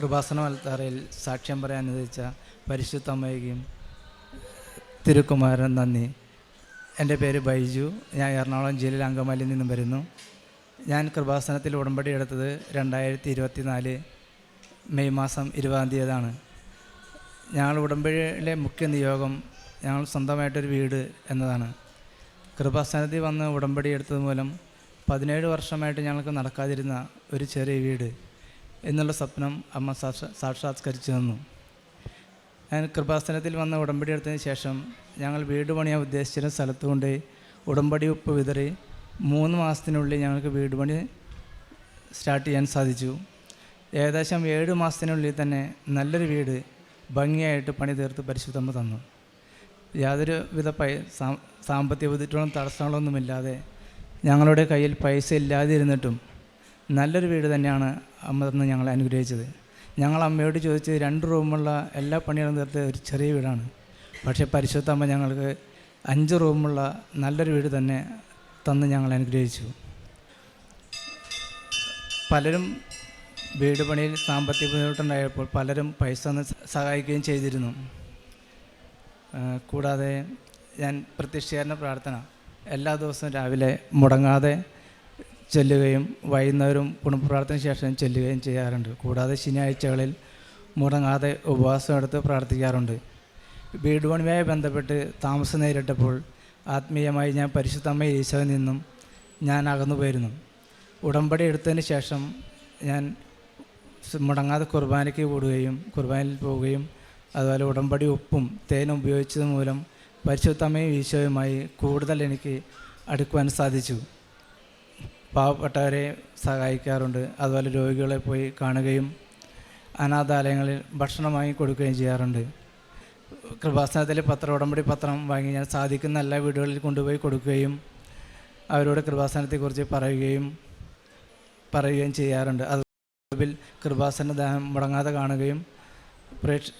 കൃപാസന മലത്താറയിൽ സാക്ഷ്യം പറയാൻ അനുവദിച്ച പരിശുദ്ധ അമ്മയ്ക്കും തിരുക്കുമാരൻ നന്ദി. എന്റെ പേര് ബൈജു. ഞാൻ എറണാകുളം ജില്ലയിൽ അങ്കമാലിയിൽ നിന്നും വരുന്നു. ഞാൻ കൃപാസനത്തിൽ ഉടമ്പടി എടുത്തത് രണ്ടായിരത്തി ഇരുപത്തി നാല് മെയ് മാസം ഇരുപതാം തീയതിയാണ്. ഞങ്ങൾ ഉടമ്പടിയിലെ മുഖ്യ നിയോഗം ഞങ്ങൾ സ്വന്തമായിട്ടൊരു വീട് എന്നതാണ്. കൃപാസനത്തിൽ വന്ന് ഉടമ്പടി എടുത്തത് മൂലം പതിനേഴ് വർഷമായിട്ട് ഞങ്ങൾക്ക് നടക്കാതിരുന്ന ഒരു ചെറിയ വീട്. എന്നുള്ള സ്വപ്നം അമ്മ സാക്ഷാ സാക്ഷാത്കരിച്ചു തന്നു. ഞാൻ കൃപാസനത്തിൽ വന്ന ഉടമ്പടി എടുത്തതിന് ശേഷം ഞങ്ങൾ വീട് പണിയാൻ ഉദ്ദേശിച്ചിരുന്ന സ്ഥലത്ത് കൊണ്ട് ഉടമ്പടി ഉപ്പ് വിതറി മൂന്ന് മാസത്തിനുള്ളിൽ ഞങ്ങൾക്ക് വീട് പണി സ്റ്റാർട്ട് ചെയ്യാൻ സാധിച്ചു. ഏകദേശം ഏഴ് മാസത്തിനുള്ളിൽ തന്നെ നല്ലൊരു വീട് ഭംഗിയായിട്ട് പണി തീർത്ത് പരിശുദ്ധമ്മ തന്നു. യാതൊരു വിധ പൈ സാമ്പത്തിക ബുദ്ധിമുട്ടുകളും തടസ്സങ്ങളൊന്നുമില്ലാതെ ഞങ്ങളുടെ കയ്യിൽ പൈസ ഇല്ലാതിരുന്നിട്ടും നല്ലൊരു വീട് തന്നെയാണ് അമ്മ തന്ന് ഞങ്ങൾ അനുഗ്രഹിച്ചത്. ഞങ്ങൾ അമ്മയോട് ചോദിച്ച് രണ്ട് റൂമുള്ള എല്ലാ പണികളും തീർത്ത് ഒരു ചെറിയ വീടാണ്. പക്ഷേ പരിശുദ്ധ അമ്മ ഞങ്ങൾക്ക് അഞ്ച് റൂമുള്ള നല്ലൊരു വീട് തന്നെ തന്ന് ഞങ്ങൾ അനുഗ്രഹിച്ചു. പലരും വീട് പണിയിൽ സാമ്പത്തിക ബുദ്ധിമുട്ടുണ്ടായപ്പോൾ പലരും പൈസ ഒന്ന് സഹായിക്കുകയും ചെയ്തിരുന്നു. കൂടാതെ ഞാൻ പ്രത്യക്ഷീകരണ പ്രാർത്ഥന എല്ലാ ദിവസവും രാവിലെ മുടങ്ങാതെ ചൊല്ലുകയും വൈകുന്നേരം പുണപ്രാർത്ഥന ശേഷം ചൊല്ലുകയും ചെയ്യാറുണ്ട്. കൂടാതെ ശനിയാഴ്ചകളിൽ മുടങ്ങാതെ ഉപവാസം എടുത്ത് പ്രാർത്ഥിക്കാറുണ്ട്. വീട് പണിയുമായി ബന്ധപ്പെട്ട് താമസം നേരിട്ടപ്പോൾ ആത്മീയമായി ഞാൻ പരിശുദ്ധമ്മ ഈശോയിൽ നിന്നും ഞാൻ അകന്നു പോയിരുന്നു. ഉടമ്പടി എടുത്തതിന് ശേഷം ഞാൻ മുടങ്ങാതെ കുർബാനയ്ക്ക് കൂടുകയും കുർബാനയിൽ പോവുകയും അതുപോലെ ഉടമ്പടി ഉപ്പും തേനും ഉപയോഗിച്ചത് മൂലം പരിശുദ്ധമ്മയും ഈശോയുമായി കൂടുതൽ എനിക്ക് അടുക്കുവാൻ സാധിച്ചു. പാവപ്പെട്ടവരെ സഹായിക്കാറുണ്ട്. അതുപോലെ രോഗികളെ പോയി കാണുകയും അനാഥാലയങ്ങളിൽ ഭക്ഷണം വാങ്ങി കൊടുക്കുകയും ചെയ്യാറുണ്ട്. കൃപാസനത്തിലെ പത്രം ഉടമ്പടി പത്രം വാങ്ങി ഞാൻ സാധിക്കുന്ന എല്ലാ വീടുകളിൽ കൊണ്ടുപോയി കൊടുക്കുകയും അവരോട് കൃപാസനത്തെക്കുറിച്ച് പറയുകയും പറയുകയും ചെയ്യാറുണ്ട്. അതിൽ കൃപാസന ദാനം മുടങ്ങാതെ കാണുകയും പ്രേക്ഷ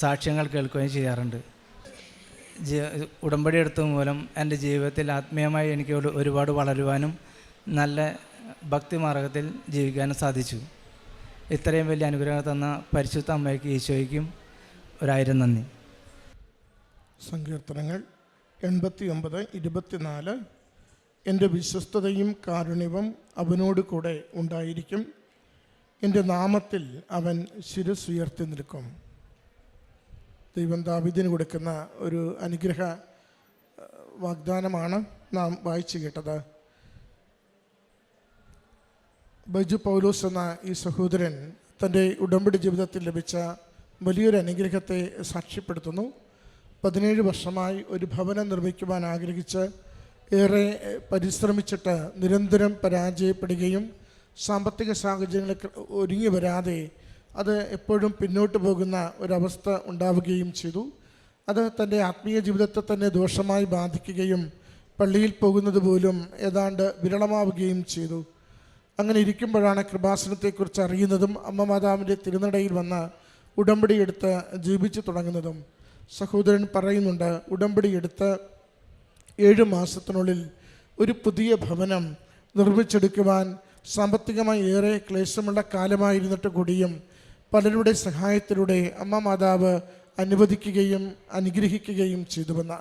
സാക്ഷ്യങ്ങൾ കേൾക്കുകയും ചെയ്യാറുണ്ട്. ഉടമ്പടി എടുത്തത് മൂലം എന്റെ ജീവിതത്തിൽ ആത്മീയമായി എനിക്ക് ഒരുപാട് വളരുവാനും നല്ല ഭക്തിമാർഗത്തിൽ ജീവിക്കാനും സാധിച്ചു. ഇത്രയും വലിയ അനുഗ്രഹം തന്ന പരിശുദ്ധ അമ്മയ്ക്ക് ഈശോയ്ക്കും ഒരായിരം നന്ദി. സങ്കീർത്തനങ്ങൾ എൺപത്തി ഒമ്പത് ഇരുപത്തിനാല്. എന്റെ വിശ്വസ്തതയും കാരുണ്യവും അവനോട് കൂടെ ഉണ്ടായിരിക്കും. എന്റെ നാമത്തിൽ അവൻ ശിരസുയർത്തി നിൽക്കും. ദൈവം ദാവിദിന് കൊടുക്കുന്ന ഒരു അനുഗ്രഹ വാഗ്ദാനമാണ് നാം വായിച്ചു കേട്ടത്. ബൈജു പൗലോസ് എന്ന ഈ സഹോദരൻ തന്റെ ഉടമ്പടി ജീവിതത്തിൽ ലഭിച്ച വലിയൊരു അനുഗ്രഹത്തെ സാക്ഷ്യപ്പെടുത്തുന്നു. പതിനേഴ് വർഷമായി ഒരു ഭവനം നിർമ്മിക്കുവാൻ ആഗ്രഹിച്ച് ഏറെ പരിശ്രമിച്ചിട്ട് നിരന്തരം പരാജയപ്പെടുകയും സാമ്പത്തിക സാഹചര്യങ്ങൾ ഒരുങ്ങി വരാതെ അത് എപ്പോഴും പിന്നോട്ട് പോകുന്ന ഒരവസ്ഥ ഉണ്ടാവുകയും ചെയ്തു. അത് തന്റെ ആത്മീയ ജീവിതത്തെ തന്നെ ദോഷമായി ബാധിക്കുകയും പള്ളിയിൽ പോകുന്നത് പോലും ഏതാണ്ട് വിരളമാവുകയും ചെയ്തു. അങ്ങനെ ഇരിക്കുമ്പോഴാണ് കൃപാസനത്തെക്കുറിച്ച് അറിയുന്നതും അമ്മ മാതാവിന്റെ തിരുനടയിൽ വന്ന് ഉടമ്പടി എടുത്ത് ജീവിച്ചു തുടങ്ങുന്നതും സഹോദരൻ പറയുന്നുണ്ട് ഉടമ്പടി എടുത്ത് ഏഴ് മാസത്തിനുള്ളിൽ ഒരു പുതിയ ഭവനം നിർമ്മിച്ചെടുക്കുവാൻ സാമ്പത്തികമായി ഏറെ ക്ലേശമുള്ള കാലമായിരുന്നിട്ട് കൂടിയും പലരുടെ സഹായത്തിലൂടെ അമ്മ മാതാവ് അനുവദിക്കുകയും അനുഗ്രഹിക്കുകയും ചെയ്തുവെന്ന്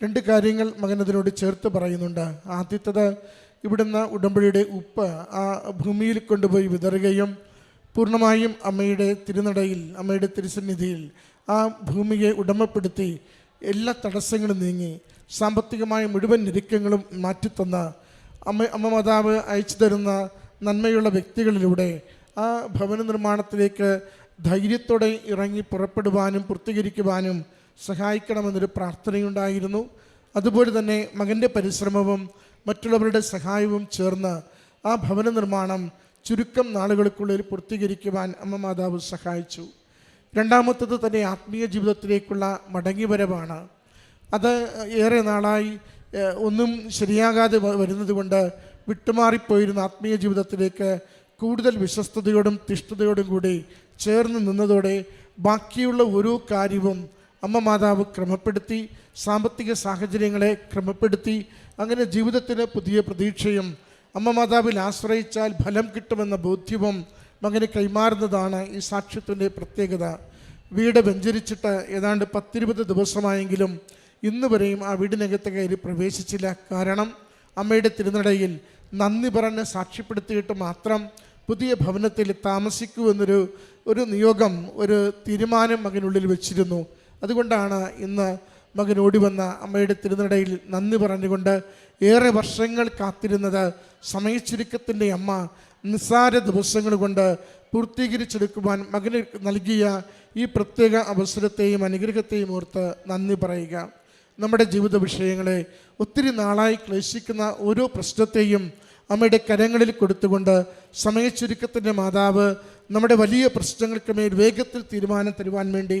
രണ്ട് കാര്യങ്ങൾ മകൻ അതിനോട് ചേർത്ത് പറയുന്നുണ്ട്. ആദ്യത്തത് ഇവിടുന്ന് ഉടമ്പടിയുടെ ഉപ്പ് ആ ഭൂമിയിൽ കൊണ്ടുപോയി വിതറുകയും പൂർണമായും അമ്മയുടെ തിരുനടയിൽ അമ്മയുടെ തിരുസന്നിധിയിൽ ആ ഭൂമിയെ ഉടമപ്പെടുത്തി എല്ലാ തടസ്സങ്ങളും നീങ്ങി സാമ്പത്തികമായ മുഴുവൻ ഞെരുക്കങ്ങളും മാറ്റിത്തന്ന അമ്മ അമ്മ മാതാവ് അയച്ചു തരുന്ന നന്മയുള്ള വ്യക്തികളിലൂടെ ആ ഭവന നിർമ്മാണത്തിലേക്ക് ധൈര്യത്തോടെ ഇറങ്ങി പുറപ്പെടുവാനും പൂർത്തീകരിക്കുവാനും സഹായിക്കണമെന്നൊരു പ്രാർത്ഥനയുണ്ടായിരുന്നു. അതുപോലെ തന്നെ മകന്റെ പരിശ്രമവും മറ്റുള്ളവരുടെ സഹായവും ചേർന്ന് ആ ഭവന നിർമ്മാണം ചുരുക്കം നാളുകൾക്കുള്ളിൽ പൂർത്തീകരിക്കുവാൻ അമ്മ മാതാവ് സഹായിച്ചു. രണ്ടാമത്തത് തന്നെ ആത്മീയ ജീവിതത്തിലേക്കുള്ള മടങ്ങിവരവാണ്. അത് ഏറെ നാളായി ഒന്നും ശരിയാകാതെ വരുന്നതുകൊണ്ട് വരുന്നത് കൊണ്ട് വിട്ടുമാറിപ്പോയിരുന്ന ആത്മീയ ജീവിതത്തിലേക്ക് കൂടുതൽ വിശ്വസ്തയോടും തിഷ്ഠതയോടും കൂടി ചേർന്ന് നിന്നതോടെ ബാക്കിയുള്ള ഓരോ കാര്യവും അമ്മ മാതാവ് ക്രമപ്പെടുത്തി സാമ്പത്തിക സാഹചര്യങ്ങളെ ക്രമപ്പെടുത്തി അങ്ങനെ ജീവിതത്തിന് പുതിയ പ്രതീക്ഷയും അമ്മ മാതാവിൽ ആശ്രയിച്ചാൽ ഫലം കിട്ടുമെന്ന ബോധ്യവും മകന് കൈമാറുന്നതാണ് ഈ സാക്ഷ്യത്തിന്റെ പ്രത്യേകത. വീട് വെഞ്ചരിച്ചിട്ട് ഏതാണ്ട് പത്തിരുപത് ദിവസമായെങ്കിലും ഇന്ന് വരെയും ആ വീടിനകത്ത് കയറി പ്രവേശിച്ചില്ല. കാരണം അമ്മയുടെ തിരുനടയിൽ നന്ദി പറഞ്ഞ് സാക്ഷ്യപ്പെടുത്തിയിട്ട് മാത്രം പുതിയ ഭവനത്തിൽ താമസിക്കൂ എന്നൊരു ഒരു നിയോഗം ഒരു തീരുമാനം മകനുള്ളിൽ വെച്ചിരുന്നു. അതുകൊണ്ടാണ് ഇന്ന് മകൻ ഓടി വന്ന അമ്മയുടെ തിരുനടയിൽ നന്ദി പറഞ്ഞുകൊണ്ട് ഏറെ വർഷങ്ങൾ കാത്തിരുന്നത് സമയച്ചുരുക്കത്തിന്റെ അമ്മ നിസ്സാര ദിവസങ്ങൾ കൊണ്ട് പൂർത്തീകരിച്ചെടുക്കുവാൻ മകന് നൽകിയ ഈ പ്രത്യേക അവസരത്തെയും അനുഗ്രഹത്തെയും ഓർത്ത് നന്ദി പറയുക. നമ്മുടെ ജീവിത വിഷയങ്ങളെ ഒത്തിരി നാളായി ക്ലേശിക്കുന്ന ഓരോ പ്രശ്നത്തെയും അമ്മയുടെ കരങ്ങളിൽ കൊടുത്തുകൊണ്ട് സമയച്ചുരുക്കത്തിന്റെ മാതാവ് നമ്മുടെ വലിയ പ്രശ്നങ്ങൾക്ക് മേൽ വേഗത്തിൽ തീരുമാനം തരുവാൻ വേണ്ടി